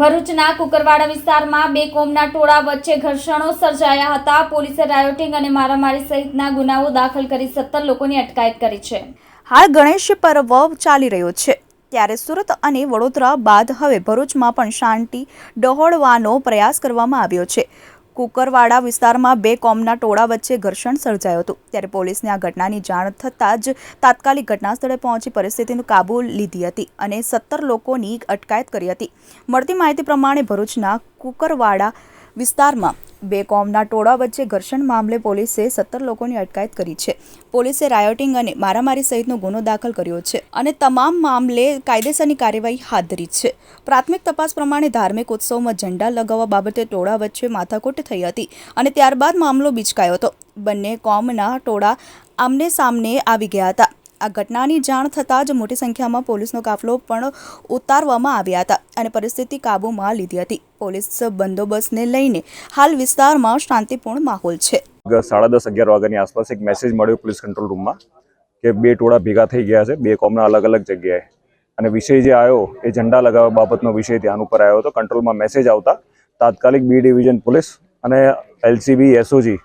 ભરૂચના કુકરવાડા વિસ્તારમાં બે કોમના ટોળા વચ્ચે ઘર્ષણો સર્જાયા હતા. પોલીસે રાયોટિંગ અને મારામારી સહિતના ગુનાઓ દાખલ કરી સત્તર લોકોની અટકાયત કરી છે. હાલ ગણેશ પર્વ ચાલી રહ્યો છે. ત્યારે સુરત અને વડોદરા બાદ હવે ભરૂચમાં પણ શાંતિ ડહોળવાનો પ્રયાસ કરવામાં આવ્યો છે. કુકરવાડા વિસ્તારમાં બે કોમના ટોળા વચ્ચે ઘર્ષણ સર્જાયું હતું. ત્યારે પોલીસને આ ઘટનાની જાણ થતાં જ તાત્કાલિક ઘટનાસ્થળે પહોંચી પરિસ્થિતિનું કાબુ લીધી હતી અને સત્તર લોકોની અટકાયત કરી હતી. મળતી માહિતી પ્રમાણે ભરૂચના કુકરવાડા વિસ્તારમાં બે કોમના ટોળા વચ્ચે ઘર્ષણ મામલે પોલીસે સત્તર લોકોની અટકાયત કરી છે. પોલીસે રાયોટિંગ અને મારામારી સહિતનો ગુનો દાખલ કર્યો છે અને તમામ મામલે કાયદેસરની કાર્યવાહી હાથ ધરી છે. પ્રાથમિક તપાસ પ્રમાણે ધાર્મિક ઉત્સવમાં ઝંડા લગાવવા બાબતે ટોળા વચ્ચે માથાકૂટ થઈ હતી અને ત્યારબાદ મામલો બિચકાયો હતો. બંને કોમના ટોળા આમને સામને આવી ગયા હતા. આ ઘટનાની જાણ થતાં જ મોટી સંખ્યામાં પોલીસનો કાફલો પણ ઉતારવામાં આવ્યા હતા અને પરિસ્થિતિ કાબૂમાં લીધી હતી. પોલીસ બંદોબસ્તને લઈને હાલ વિસ્તારમાં શાંતિપૂર્ણ માહોલ છે. સાડા દસ, અગિયાર વાગ્યાની આસપાસ એક મેસેજ મળ્યો પોલીસ કંટ્રોલ રૂમમાં કે બે ટોળા ભેગા થઈ ગયા છે, બે કોમના અલગ અલગ જગ્યાએ. અને વિષય જે આવ્યો એ ઝંડા લગાવવા બાબતનો વિષય ધ્યાન ઉપર આવ્યો હતો. કંટ્રોલમાં મેસેજ આવતા તાત્કાલિક બી ડિવિઝન પોલીસ અને એલસીબી એસઓજી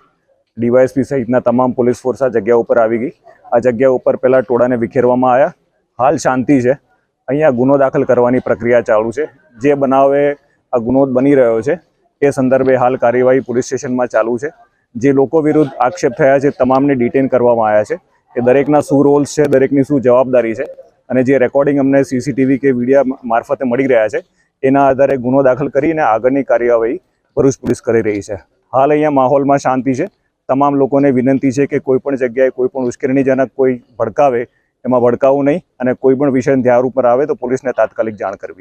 ડીવાયએસપી સહિતના તમામ પોલીસ ફોર્સ આ જગ્યા ઉપર આવી ગઈ. આ જગ્યા ઉપર પહેલાં ટોળાને વિખેરવામાં આવ્યા. હાલ શાંતિ છે. અહીંયા ગુનો દાખલ કરવાની પ્રક્રિયા ચાલુ છે. જે બનાવે આ ગુનો બની રહ્યો છે, એ સંદર્ભે હાલ કાર્યવાહી પોલીસ સ્ટેશનમાં ચાલુ છે. જે લોકો વિરુદ્ધ આક્ષેપ થયા છે, તમામને ડિટેન કરવામાં આવ્યા છે. એ દરેકના શું રોલ્સ છે, દરેકની શું જવાબદારી છે, અને જે રેકોર્ડિંગ અમને સીસીટીવી કે વિડીયા મારફતે મળી રહ્યા છે, એના આધારે ગુનો દાખલ કરીને આગળની કાર્યવાહી ભરૂચ પોલીસ કરી રહી છે. હાલ અહીંયા માહોલમાં શાંતિ છે. તમામ લોકોને વિનંતી છે કે કોઈ પણ જગ્યાએ કોઈ પણ ઉશ્કેરણીજનક કોઈ ભડકાવે, એમાં ભડકાવું નહીં અને કોઈ પણ વિષય ધ્યાન ઉપર આવે તો પોલીસને તાત્કાલિક જાણ કરવી.